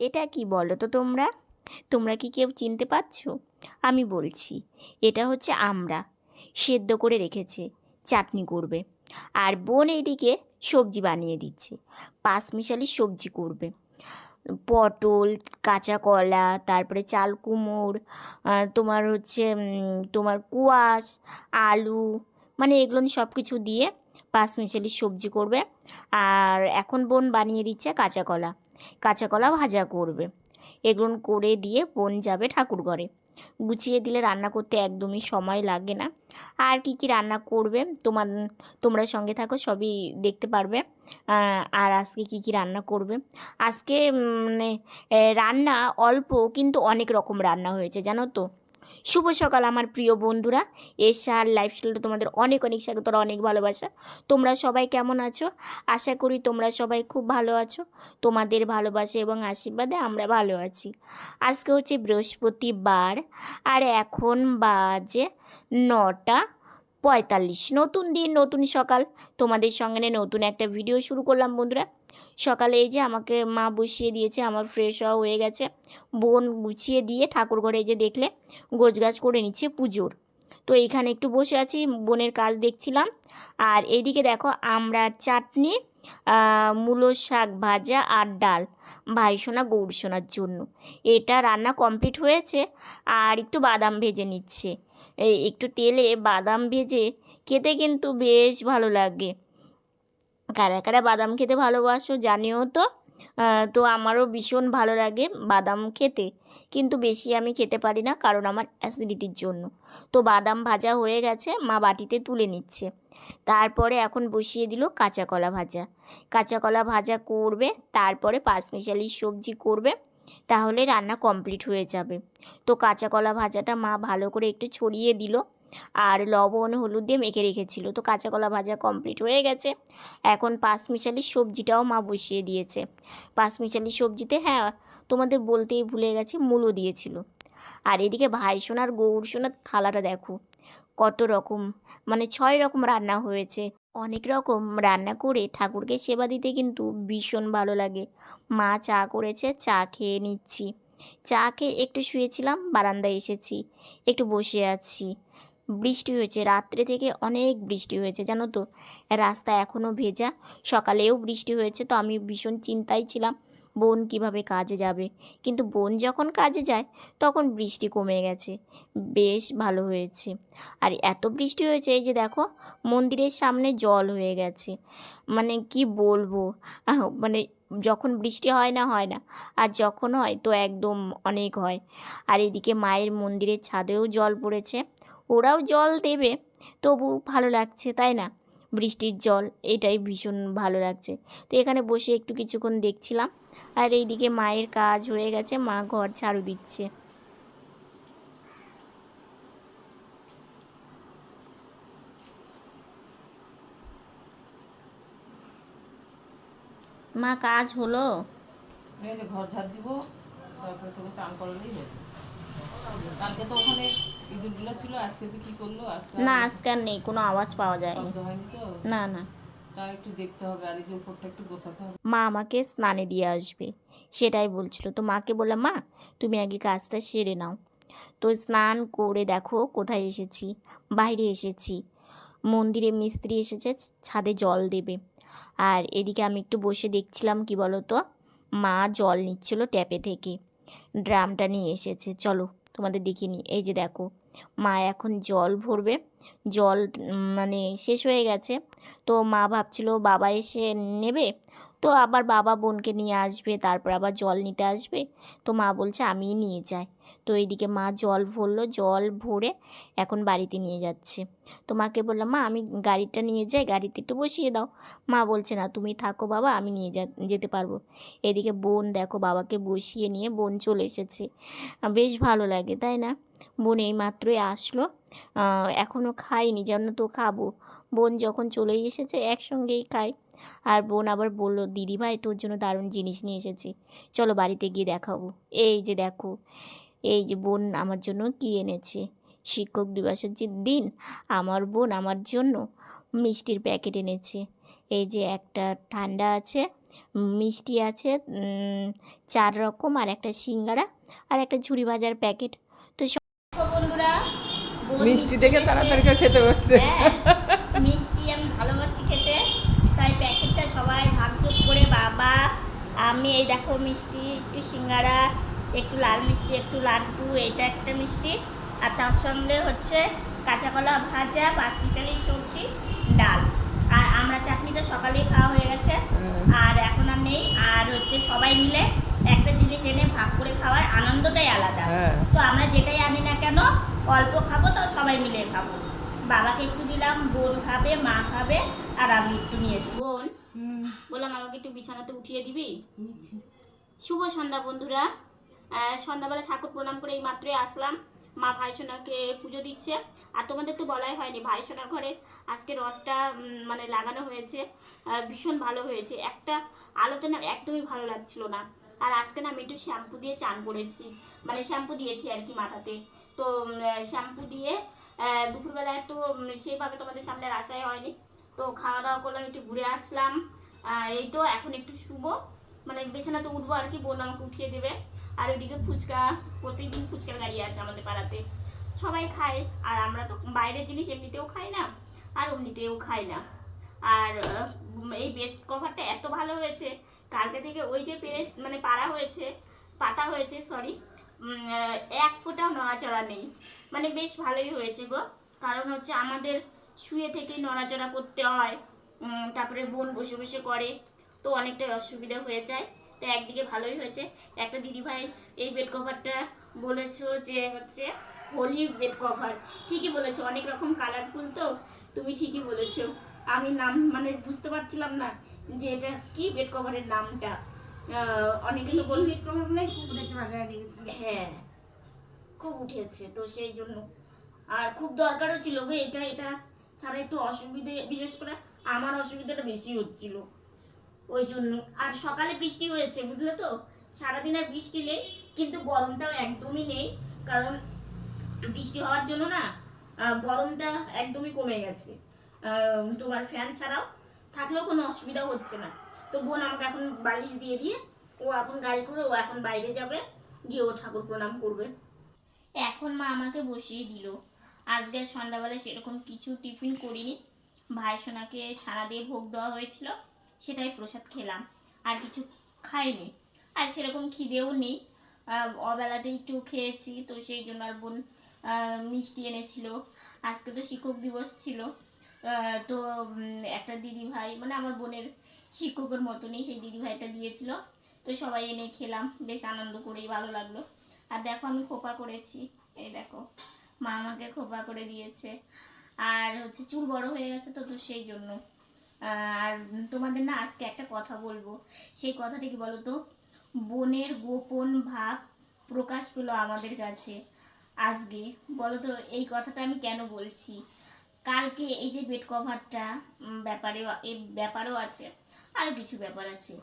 এটা কি বলো তো তোমরা? তোমরা কি কেউ চিনতে পারছ? আমি বলছি, এটা হচ্ছে আমরা। সেদ্ধ করে রেখেছে, চাটনি করবে। আর বোন এইদিকে সবজি বানিয়ে দিচ্ছে পাঁচমিশালি সবজি করবে। পটল, কাঁচা কলা, তারপরে চাল কুমড় তোমার হচ্ছে তোমার কুয়াশ, আলু মানে এগুলো সব কিছু দিয়ে পাঁচমিশালি সবজি করবে। আর এখন বোন বানিয়ে দিচ্ছে কাঁচা কলা। কাঁচা কলা ভাজা করবে। এগুলো করে দিয়ে বোন যাবে ঠাকুর ঘরে। গুছিয়ে দিলে রান্না করতে একদমই সময় লাগে না। আর কি কি রান্না করবে তোমার, তোমরা সঙ্গে থাকো, সবই দেখতে পারবে। আর আজকে কি কি রান্না করবে? আজকে মানে রান্না অল্প কিন্তু অনেক রকম রান্না হয়েছে, জানো তো? শুভ সকাল, আমার প্রিয় বন্ধুরা। এশার লাইফস্টাইলটা তোমাদের অনেক অনেক স্বাগত আর অনেক ভালোবাসা। তোমরা সবাই কেমন আছো? আশা করি তোমরা সবাই খুব ভালো আছো। তোমাদের ভালোবাসা এবং আশীর্বাদে আমরা ভালো আছি। আজকে হচ্ছে বৃহস্পতিবার, আর এখন বাজে নটা পঁয়তাল্লিশ। নতুন দিন, নতুন সকাল। তোমাদের সঙ্গে নতুন একটা ভিডিও শুরু করলাম, বন্ধুরা। সকালে এই যে আমাকে মা বসিয়ে দিয়েছে, আমার ফ্রেশ হওয়া হয়ে গেছে। বোন গুছিয়ে দিয়ে ঠাকুর ঘরে যে দেখলে, গোছগাছ করে নিচ্ছে পুজোর। তো এইখানে একটু বসে আছি, বোনের কাজ দেখছিলাম। আর এইদিকে দেখো, আমরা চাটনি মূলো শাক ভাজা আর ডাল। ভাই সোনা, গৌর সোনার জন্য। এটা রান্না কমপ্লিট হয়েছে আর একটু বাদাম ভেজে নিচ্ছে। একটু তেলে বাদাম ভেজে খেতে কিন্তু বেশ ভালো লাগে। কারা কারা বাদাম খেতে ভালোবাসো, জানিও তো। তো আমারও ভীষণ ভালো লাগে বাদাম খেতে। কিন্তু বেশি আমি খেতে পারি না কারণ আমার অ্যাসিডিটির জন্য। তো বাদাম ভাজা হয়ে গেছে, মা বাটিতে তুলে নিচ্ছে। তারপরে এখন বসিয়ে দিল কাঁচা কলা ভাজা। কাঁচা কলা ভাজা করবে, তারপরে পাঁচমিশালি সবজি করবে, তাহলে রান্না কমপ্লিট হয়ে যাবে। তো কাঁচা কলা ভাজাটা মা ভালো করে একটু ছড়িয়ে দিল। আর লবণ, হলুদ দিয়ে মেখে রেখেছিল। তো কাঁচা কলা ভাজা কমপ্লিট হয়ে গেছে। এখন পাঁচমিশালি সবজিটাও মা বসিয়ে দিয়েছে। পাঁচমিশালি সবজিতে হ্যাঁ তোমাদের বলতেই ভুলে গেছি, মূলো দিয়েছিল। আর এদিকে ভাই সোনার, গৌর সোনার থালাটা দেখো, কত রকম মানে ছয় রকম রান্না হয়েছে। অনেক রকম রান্না করে ঠাকুরকে সেবা দিতে কিন্তু ভীষণ ভালো লাগে। মা চা করেছে, চা খেয়ে নিচ্ছি। চা খেয়ে একটু শুয়েছিলাম, বারান্দায় এসেছি, একটু বসে আছি। বৃষ্টি হয়েছে। রাত্রে থেকে অনেক বৃষ্টি হয়েছে, জানো তো? রাস্তা এখনও ভেজা। সকালেও বৃষ্টি হয়েছে, তো আমি ভীষণ চিন্তায় ছিলাম, বোন কীভাবে কাজে যাবে? কিন্তু বোন যখন কাজে যায়, তখন বৃষ্টি কমে গেছে। বেশ ভালো হয়েছে। আর এত বৃষ্টি হয়েছে, এই যে দেখো, মন্দিরের সামনে জল হয়ে গেছে। মানে কি বলব? মানে যখন বৃষ্টি হয় না হয় না। আর যখন হয়, তো একদম অনেক হয়। আর এদিকে মায়ের মন্দিরের ছাদেও জল পড়েছে। ওরাও জল দেবে তবু ভালো লাগছে, তাই না? বৃষ্টির জল, এটাই ভীষণ ভালো লাগছে। তো এখানে বসে একটু কিছুক্ষণ দেখছিলাম, আর এইদিকে মায়ের কাজ হয়ে গেছে, মা ঘর ঝাড়ু দিচ্ছে। মা, কাজ হলো? ঘর ঝাড় দিব, তারপরে তোকে চান করলেই কালকে তো ওখানে ইঁদুরগুলো ছিল আজকে যে কি করল? আজকে না আজকে আর নেই কোনো আওয়াজ পাওয়া যায়নি। না না। একটু দেখতে হবে আর এই যে উপরটা একটু গোছাতে হবে। মা আমাকে স্নানে দিয়ে আসবে সেটাই বলছিল। তো মাকে বললাম মা তুমি আগে কাজটা সেরে নাও। তো স্নান করে দেখো কোথায় এসেছি বাইরে এসেছি। মন্দিরে মিস্ত্রি এসেছে ছাদে জল দেবে। আর এদিকে আমি একটু বসে দেখছিলাম কি বলো তো মা জল নিচ্ছিল ট্যাপে থেকে। ড্রামটা নিয়ে এসেছে চলো। তোমাদের দেখিয়ে নিই। এই যে দেখো, মা এখন জল ভরবে। জল মানে শেষ হয়ে গেছে। তো মা ভাবছিল বাবা এসে নেবে। তো আবার বাবা বোনকে নিয়ে আসবে, তারপর আবার জল নিতে আসবে। তো মা বলছে আমিই নিয়ে যাই। তো এইদিকে মা জল ভরলো, জল ভরে এখন বাড়িতে নিয়ে যাচ্ছে। তো মাকে বললাম, মা, আমি গাড়িটা নিয়ে যাই, গাড়িতে একটু বসিয়ে দাও। মা বলছে, না, তুমি থাকো বাবা, আমি নিয়ে যেতে পারব। এদিকে বোন দেখো বাবাকে বসিয়ে নিয়ে বোন চলে এসেছে। বেশ ভালো লাগে, তাই না? বোন এই মাত্রই আসলো। এখনও খাইনি যেন তো খাব। বোন যখন চলেই এসেছে, একসঙ্গেই খাই আর বোন আবার বলল দিদি ভাই তোর জন্য দারুণ জিনিস নিয়ে এসেছি। চলো বাড়িতে গিয়ে দেখাবো। এই যে দেখো এই যে বোন আমার জন্য কী এনেছে? শিক্ষক দিবসের যে দিন আমার বোন আমার জন্য মিষ্টির প্যাকেট এনেছে। এই যে একটা ঠান্ডা আছে মিষ্টি আছে চার রকম আর একটা সিঙ্গারা আর একটা ঝুড়ি ভাজার প্যাকেট। তো সব বন্ধুরা মিষ্টি দেখে তাড়াতাড়ি করে খেতে বসছে। হ্যাঁ, মিষ্টি আমি ভালোবাসি খেতে তাই প্যাকেটটা সবাই ভাগযোগ করে বাবা আমি এই দেখো মিষ্টি একটু সিঙ্গারা একটু লাল মিষ্টি একটু লাড্ডু এটা একটা মিষ্টি। আর তার সঙ্গে হচ্ছে কাঁচা কলা ভাজা পাঁচমিচালি সবজি ডাল। আর আমরা চাটনিটা সকালেই খাওয়া হয়ে গেছে। আর এখন আর নেই। আর হচ্ছে সবাই মিলে একটা জিনিস এনে ভাগ করে খাওয়ার আনন্দটাই আলাদা। হ্যাঁ। তো আমরা যেটাই আনি না কেন অল্প খাব তো সবাই মিলে খাব। বাবাকে একটু দিলাম বোন খাবে মা খাবে আর আমি একটু নিয়েছি। বোন বললাম আমাকে একটু বিছানাতে উঠিয়ে দিবি? শুভ সন্ধ্যা বন্ধুরা। সন্ধ্যাবেলা ঠাকুর প্রণাম করে এই মাত্রই আসলাম। মা ভাইসোনাকে পুজো দিচ্ছে। আর তোমাদের তো বলাই হয়নি ভাইসোনার ঘরে আজকে রথটা মানে লাগানো হয়েছে। ভীষণ ভালো হয়েছে। একটা আলোতে না একদমই ভালো লাগছিল না। আর আজকে না আমি একটু শ্যাম্পু দিয়ে চান করেছি। মানে শ্যাম্পু দিয়েছি আর কি মাথাতে। তো শ্যাম্পু দিয়ে দুপুরবেলায় তো সেইভাবে তোমাদের সামনে আসাই হয়নি। তো খাওয়া দাওয়া করলাম, একটু ঘুরে আসলাম। এই তো এখন একটু শুভ মানে বিছানাতে উঠবো আর কি বোন আমাকে উঠিয়ে দেবে। আর ওইদিকে ফুচকা প্রত্যেকদিন ফুচকার গাড়ি আছে আমাদের পাড়াতে। সবাই খায়, আর আমরা তো বাইরের জিনিস এমনিতেও খাই না, আর এমনিতেও খাই না। আর এই বেড কভারটা এত ভালো হয়েছে, কালকে থেকে ওই যে পেরে মানে পাড়া হয়েছে, পাতা হয়েছে সরি এক ফোঁটাও নড়াচড়া নেই। মানে বেশ ভালোই হয়েছে গো। কারণ হচ্ছে আমাদের শুয়ে থেকেই নড়াচড়া করতে হয় তারপরে বোন বসে বসে করে, তো অনেকটাই অসুবিধা হয়ে যায়। তো একদিকে ভালোই হয়েছে। একটা দিদিভাই এই বেড কভারটা বলেছ যে হচ্ছে হোলি বেড কভার ঠিকই বলেছ অনেক রকম কালারফুল তো তুমি ঠিকই বলেছ। আমি নাম মানে বুঝতে পারছিলাম না যে এটা কি বেড কভারের নামটা। অনেকে তো বল হ্যাঁ খুব উঠেছে তো সেই জন্য। আর খুব দরকারও ছিল গো এটা এটা ছাড়া একটু অসুবিধে বিশেষ করে আমার অসুবিধাটা বেশি হচ্ছিল। ওই জন্য। আর সকালে বৃষ্টি হয়েছে, বুঝলে তো? সারাদিন আর বৃষ্টি নেই, কিন্তু গরমটাও একদমই নেই, কারণ বৃষ্টি হওয়ার জন্য না গরমটা একদমই কমে গেছে। তোমার ফ্যান ছাড়াও থাকলেও কোনো অসুবিধা হচ্ছে না। তো বোন আমাকে এখন বালিশ দিয়ে দিয়ে, ও এখন গাড়ি করে, ও এখন বাইরে যাবে, গিয়ে ও ঠাকুর প্রণাম করবে। এখন মা আমাকে বসিয়ে দিল। আজকে সন্ধ্যাবেলা সেরকম কিছু টিফিন করিনি। ভাই সোনাকে ছানা দিয়ে ভোগ দেওয়া হয়েছিল। সেটাই প্রসাদ খেলাম। আর কিছু খাইনি। আর সেরকম খিদেও নেই। অবেলাতে একটু খেয়েছি, তো সেই জন্য আর বোন মিষ্টি এনেছিল। আজকে তো শিক্ষক দিবস ছিল। তো একটা দিদি ভাই মানে আমার বোনের শিক্ষকের মতনই সেই দিদি ভাইটা দিয়েছিল। তো সবাই এনে খেলাম। বেশ আনন্দ করেই ভালো লাগল। আর দেখো আমি খোপা করেছি। এই দেখো, মা আমাকে খোপা করে দিয়েছে। আর হচ্ছে চুল বড় হয়ে গেছে তো তো সেই জন্য। আর তোমাদের না আজকে একটা কথা বলব। সেই কথাটা কি বলো তো বোনের গোপন ভাব প্রকাশ পেল আমাদের কাছে আজকে। বলো তো এই কথাটা আমি কেন বলছি? কালকে এই যে বেড কভারটা ব্যাপারে ব্যাপারও আছে আরও কিছু ব্যাপার আছে।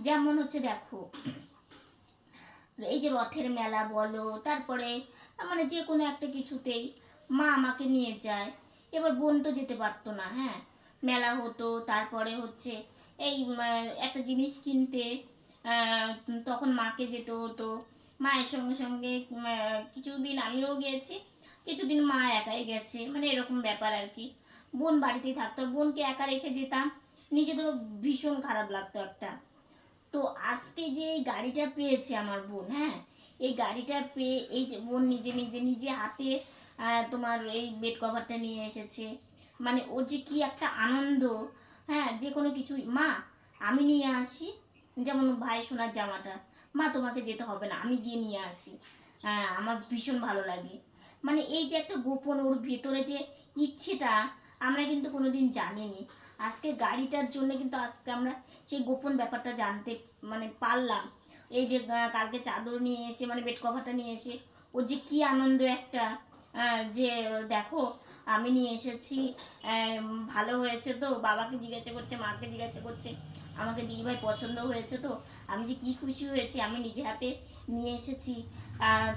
যেমন হচ্ছে দেখো, এই যে রথের মেলা বলো, তারপরে মানে যে কোনো একটা কিছুতেই মা আমাকে নিয়ে যায়। এবার বোন তো যেতে পারতো না হ্যাঁ? মেলা হতো, তারপরে হচ্ছে এই একটা জিনিস কিনতে তখন মাকে যেতে হতো। মায়ের সঙ্গে সঙ্গে কিছুদিন আমিও গিয়েছি কিছুদিন মা একাই গেছে মানে এরকম ব্যাপার আর কি। বোন বাড়িতেই থাকতো বোনকে একা রেখে যেতাম, নিজেদেরও ভীষণ খারাপ লাগতো একটা। তো আজকে যে এই গাড়িটা পেয়েছে আমার বোন হ্যাঁ এই গাড়িটা পেয়ে, এই যে বোন নিজে নিজে নিজে হাতে তোমার এই বেড কভারটা নিয়ে এসেছে। মানে ও যে কি একটা আনন্দ হ্যাঁ যে কোনো কিছু মা, আমি নিয়ে আসি, যেমন ভাই সোনার জামাটা। মা, তোমাকে যেতে হবে না, আমি গিয়ে নিয়ে আসি। হ্যাঁ আমার ভীষণ ভালো লাগে। মানে এই যে একটা গোপন ওর ভেতরে যে ইচ্ছেটা, আমরা কিন্তু কোনোদিন জানিনি। আজকে গাড়িটার জন্য কিন্তু আজকে আমরা সেই গোপন ব্যাপারটা জানতে মানে পারলাম। এই যে কালকে চাদর নিয়ে এসে মানে বেড কভারটা নিয়ে এসে, ও যে কী আনন্দ একটা যে, দেখো আমি নিয়ে এসেছি। ভালো হয়েছে তো? বাবাকে জিজ্ঞাসা করছে, মাকে জিজ্ঞাসা করছে, আমাকে দিদিভাই পছন্দ হয়েছে তো? আমি যে কি খুশি হয়েছি, আমি নিজে হাতে নিয়ে এসেছি।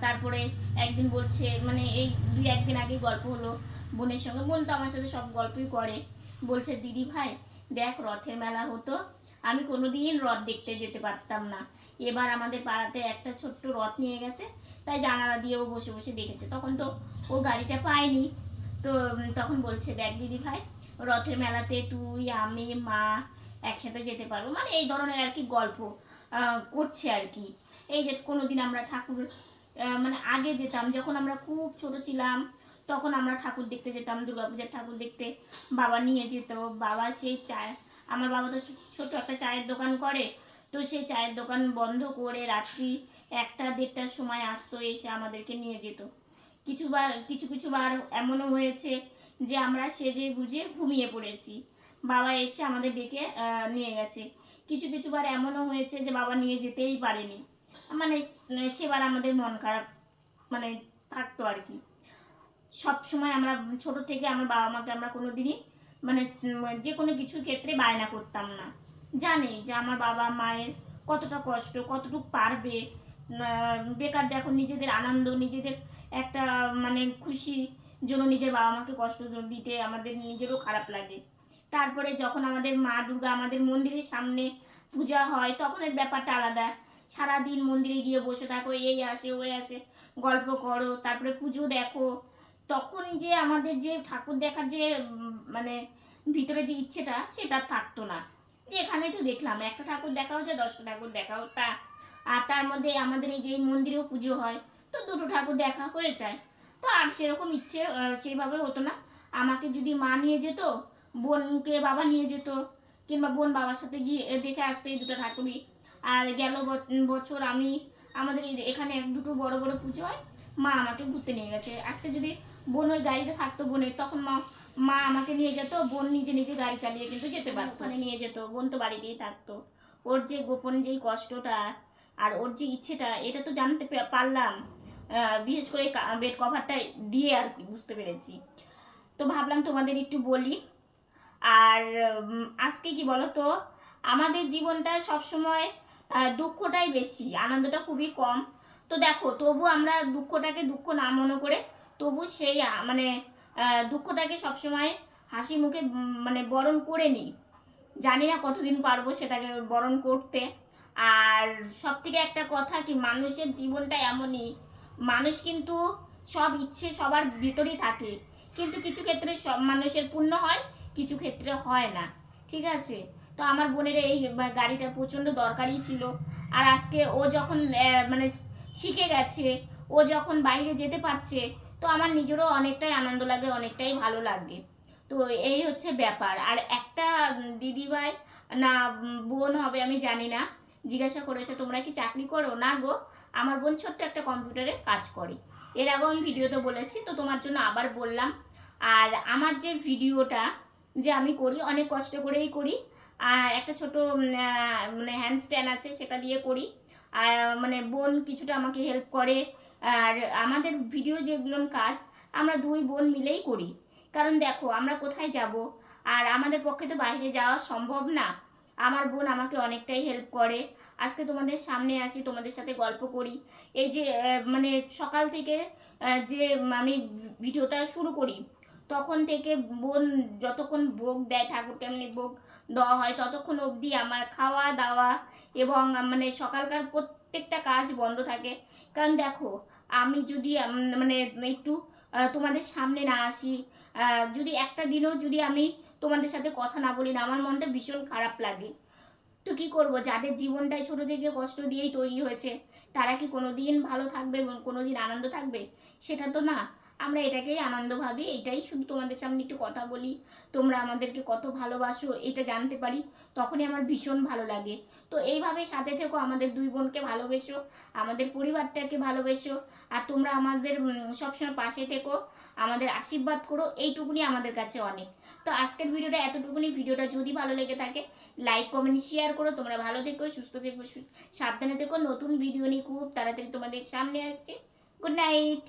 তারপরে একদিন বলছে মানে এই দুই একদিন আগে গল্প হলো বোনের সঙ্গে। বোন তো আমার সাথে সব গল্পই করে। বলছে দিদি ভাই দেখ রথের মেলা হতো। আমি কোনোদিন রথ দেখতে যেতে পারতাম না। এবার আমাদের পাড়াতে একটা ছোট্ট রথ নিয়ে গেছে। তাই জানালা দিয়েও বসে বসে দেখেছে। তখন তো ও গাড়িটা পায়নি। তো তখন বলছে, দেখ দিদি ভাই, রথের মেলাতে তুই, আমি, মা একসাথে যেতে পারব। মানে এই ধরনের আর কি গল্প করছে আর কি। এই যে কোনোদিন আমরা ঠাকুর মানে আগে যেতাম, যখন আমরা খুব ছোট ছিলাম, তখন আমরা ঠাকুর দেখতে যেতাম, দুর্গাপূজার ঠাকুর দেখতে। বাবা নিয়ে যেত, বাবা সেই চায়, আমার বাবা তো ছোট একটা চায়ের দোকান করে, তো সেই চায়ের দোকান বন্ধ করে রাত্রি একটা দেড়টার সময় আসতো, এসে আমাদেরকে নিয়ে যেত। কিছুবার, কিছু কিছু বার এমনও হয়েছে যে আমরা সেজে গুজে ঘুমিয়ে পড়েছি। বাবা এসে আমাদের ডেকে নিয়ে গেছে। কিছু কিছু বার এমনও হয়েছে যে বাবা নিয়ে যেতেই পারেনি। মানে সেবার আমাদের মন খারাপ মানে থাকতো আর কি। সব সময় আমরা ছোট থেকে আমার বাবা মাকে আমরা কোনো দিনই মানে যে কোনো কিছুর ক্ষেত্রে বায়না করতাম না। জানি যে আমার বাবা মায়ের কতটা কষ্ট, কতটুকু পারবে। বেকার দেখো, নিজেদের আনন্দ, নিজেদের একটা মানে খুশি জন্য নিজের বাবা মাকে কষ্ট দিতে আমাদের নিজেরও খারাপ লাগে। তারপরে যখন আমাদের মা দুর্গা আমাদের মন্দিরের সামনে পূজা হয়, তখন এর ব্যাপারটা আলাদা। সারাদিন মন্দিরে গিয়ে বসে থাকো, এই আসে, ওই আসে, গল্প করো, তারপরে পুজো দেখো। তখন যে আমাদের যে ঠাকুর দেখার যে মানে ভিতরে যে ইচ্ছেটা, সেটা থাকতো না। যে এখানে একটু দেখলাম, একটা ঠাকুর দেখা হচ্ছে দশটা ঠাকুর দেখাও তা। আর তার মধ্যে আমাদের এই যে মন্দিরেও পুজো হয় তো দুটো ঠাকুর দেখা হয়ে যায়। তো আর সেরকম ইচ্ছে সেইভাবে হতো না। আমাকে যদি মা নিয়ে যেত, বোনকে বাবা নিয়ে যেত, কিংবা বোন বাবার সাথে গিয়ে দেখে আসতো এই দুটো ঠাকুরই। আর গেল বছর আমি, আমাদের এখানে এক দুটো বড় বড় পুজো হয়, মা আমাকে ঘুরতে নিয়ে গেছে। আজকে যদি বোন ওই গাড়িতে থাকতো বোনের, তখন মা মা আমাকে নিয়ে যেত, বোন নিজে নিজে গাড়ি চালিয়ে কিন্তু যেতে পারতো। ওখানে নিয়ে যেত, বোন তো বাড়িতেই থাকতো। ওর যে গোপন যেই কষ্টটা, আর ওর যে ইচ্ছেটা, এটা তো জানতে পারলাম। বিশেষ করে বেড কভারটা দিয়ে আর কি, বুঝতে পেরেছি। তো ভাবলাম তোমাদের একটু বলি। আর আজকে কি বলো তো আমাদের জীবনটা সবসময় দুঃখটাই বেশি, আনন্দটা খুবই কম। তো দেখো, তবু আমরা দুঃখটাকে দুঃখ না মনে করে, তবু সেই মানে দুঃখটাকে সবসময় হাসি মুখে মানে বরণ করে নিই। জানি না কতদিন পারব সেটাকে বরণ করতে। আর সব থেকে একটা কথা কি, মানুষের জীবনটা এমনই মানুষ কিন্তু সব ইচ্ছে সবার ভিতরেই থাকে। কিন্তু কিছু ক্ষেত্রে সব মানুষের পূর্ণ হয়, কিছু ক্ষেত্রে হয় না। ঠিক আছে? তো আমার বোনের এই গাড়িটা প্রচণ্ড দরকারই ছিল। আর আজকে ও যখন মানে শিখে গেছে, ও যখন বাইরে যেতে পারছে, তো আমার নিজেরও অনেকটাই আনন্দ লাগে, অনেকটাই ভালো লাগে। তো এই হচ্ছে ব্যাপার। আর একটা দিদিভাই না, বোন হবে আমি জানি না। জিজ্ঞাসা করেছে, তোমরা কি চাকরি করো? না গো। আমার বোন ছোট্ট একটা কম্পিউটারে কাজ করে। এর আগেও আমি ভিডিওতে বলেছি, তো তোমার জন্য আবার বললাম। আর আমার যে ভিডিওটা যে আমি করি, অনেক কষ্ট করেই করি। আর একটা ছোট মানে হ্যান্ড স্ট্যান্ড আছে, সেটা দিয়ে করি। আর মানে বোন কিছুটা আমাকে হেল্প করে। আর আমাদের ভিডিও যেগুলো কাজ, আমরা দুই বোন মিলেই করি। কারণ দেখো, আমরা কোথায় যাব? আর আমাদের পক্ষে তো বাইরে যাওয়া সম্ভব না। আমার বোন আমাকে অনেকটাই হেল্প করে। আজকে তোমাদের সামনে আসি, তোমাদের সাথে গল্প করি। এই যে মানে সকাল থেকে যে আমি ভিডিওটা শুরু করি, তখন থেকে বোন যতক্ষণ ভোগ দেয়, ঠাকুরকে এমনি ভোগ দেওয়া হয়, ততক্ষণ অবধি আমার খাওয়া দাওয়া এবং মানে সকালকার প্রত্যেকটা কাজ বন্ধ থাকে। কারণ দেখো, আমি যদি মানে একটু তোমাদের সামনে না আসি যদি একটা দিনও যদি আমি তোমাদের সাথে কথা না বলি না, আমার মনটা ভীষণ খারাপ লাগে। তো কি করব? যাদের জীবনটাই ছোট থেকে কষ্ট দিয়েই তৈরি হয়েছে, তারা কি কোনো দিন ভালো থাকবে এবং কোনো দিন আনন্দ থাকবে? সেটা তো না। আমরা এটাকেই আনন্দ ভাবি এটাই শুধু তোমাদের সামনে একটু কথা বলি। তোমরা আমাদেরকে কত ভালোবাসো, এটা জানতে পারি, তখনই আমার ভীষণ ভালো লাগে। তো এইভাবে সাথে থেকো, আমাদের দুই বোনকে ভালোবেসো, আমাদের পরিবারটাকে ভালোবেসো, আর তোমরা আমাদের সবসময় পাশে থেকো। আমাদের আশীর্বাদ করো, এইটুকুনি আমাদের কাছে অনেক। তো আজকের ভিডিওটা এতটুকুনি। ভিডিওটা যদি ভালো লেগে থাকে লাইক কমেন্ট শেয়ার করো। তোমরা ভালো থেকো, সুস্থ থেকো সাবধানে থেকো। নতুন ভিডিও নিয়ে খুব তাড়াতাড়ি তোমাদের সামনে আসছে। Good night